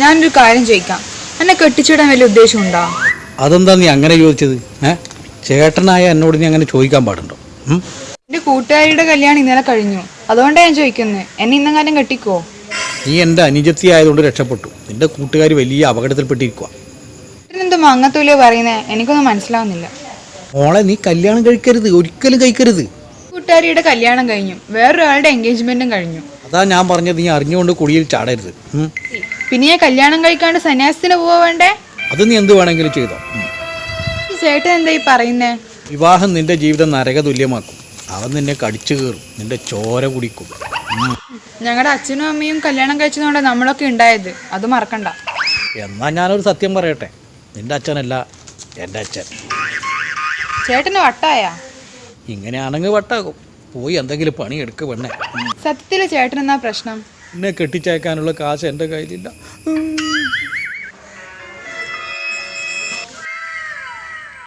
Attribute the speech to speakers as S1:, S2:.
S1: ഞാനൊരു കാര്യം ചോദിക്കാം. എന്നെ കെട്ടിച്ചിടാൻ വലിയ ഉദ്ദേശം ഉണ്ടോ
S2: അതെന്താ നീ അങ്ങനെ ചോദിച്ചത്? ഏഹ് ചേട്ടനായ എന്നോട് നീ അങ്ങനെ ചോദിക്കാൻ പാടുണ്ടോ?
S1: എന്റെ കൂട്ടുകാരിയുടെ കല്യാണം ഇന്നലെ കഴിഞ്ഞു. അതുകൊണ്ടാണ് ഞാൻ ചോദിക്കുന്നത് എന്നെ ഇന്നെങ്ങാനും കെട്ടിക്കോ?
S2: നീ എന്റെ അനുജത്തി ആയതുകൊണ്ട് രക്ഷപ്പെട്ടു. നിന്റെ കൂട്ടുകാർ വലിയ അപകടത്തിൽപ്പെട്ടിരിക്കുക
S1: എന്ത് മങ്ങത്തൂലിയോ പറയുന്നേ? എനിക്കൊന്നും മനസ്സിലാവുന്നില്ല.
S2: മോളെ നീ കല്യാണം കഴിക്കരുത്. ഒരിക്കലും കഴിക്കരുത്.
S1: കൂട്ടുകാരിയുടെ കല്യാണം കഴിഞ്ഞു. വേറൊരാളുടെ എൻഗേജ്മെന്റും കഴിഞ്ഞു.
S2: അതാ ഞാൻ പറഞ്ഞത്. നീ അറിഞ്ഞുകൊണ്ട് കുടിയിൽ ചാടരുത്.
S1: പിന്നെ ഞാൻ കല്യാണം കഴിക്കാണ്ട് സന്യാസത്തിന് പോവാ വേണ്ടേ?
S2: അത് നീ എന്ത് വേണമെങ്കിലും ചെയ്തോ.
S1: ചേട്ടൻ എന്താ ഈ പറയുന്നേ?
S2: വിവാഹം നിന്റെ ജീവിതം നരക തുല്യമാക്കും അവൻ നിന്നെ കടിച്ചു കയറും നിന്റെ ചോര കുടിക്കും.
S1: ഞങ്ങളുടെ അച്ഛനും അമ്മയും കല്യാണം കഴിച്ചതുകൊണ്ട് നമ്മളൊക്കെ ഉണ്ടായത്. അത് മറക്കണ്ട.
S2: എന്നാ ഞാനൊരു സത്യം പറയട്ടെ. നിന്റെ അച്ഛനല്ല എന്റെ അച്ഛൻ.
S1: ചേട്ടന് വട്ടായ?
S2: ഇങ്ങനെയാണെങ്കിൽ വട്ടാകും. പോയി എന്തെങ്കിലും പണി എടുക്ക് പെണ്ണെ.
S1: സത്യത്തിൽ ചേട്ടൻ എന്നാ പ്രശ്നം?
S2: എന്നെ കെട്ടിച്ചയക്കാനുള്ള കാശ് എന്റെ കയ്യിലില്ല.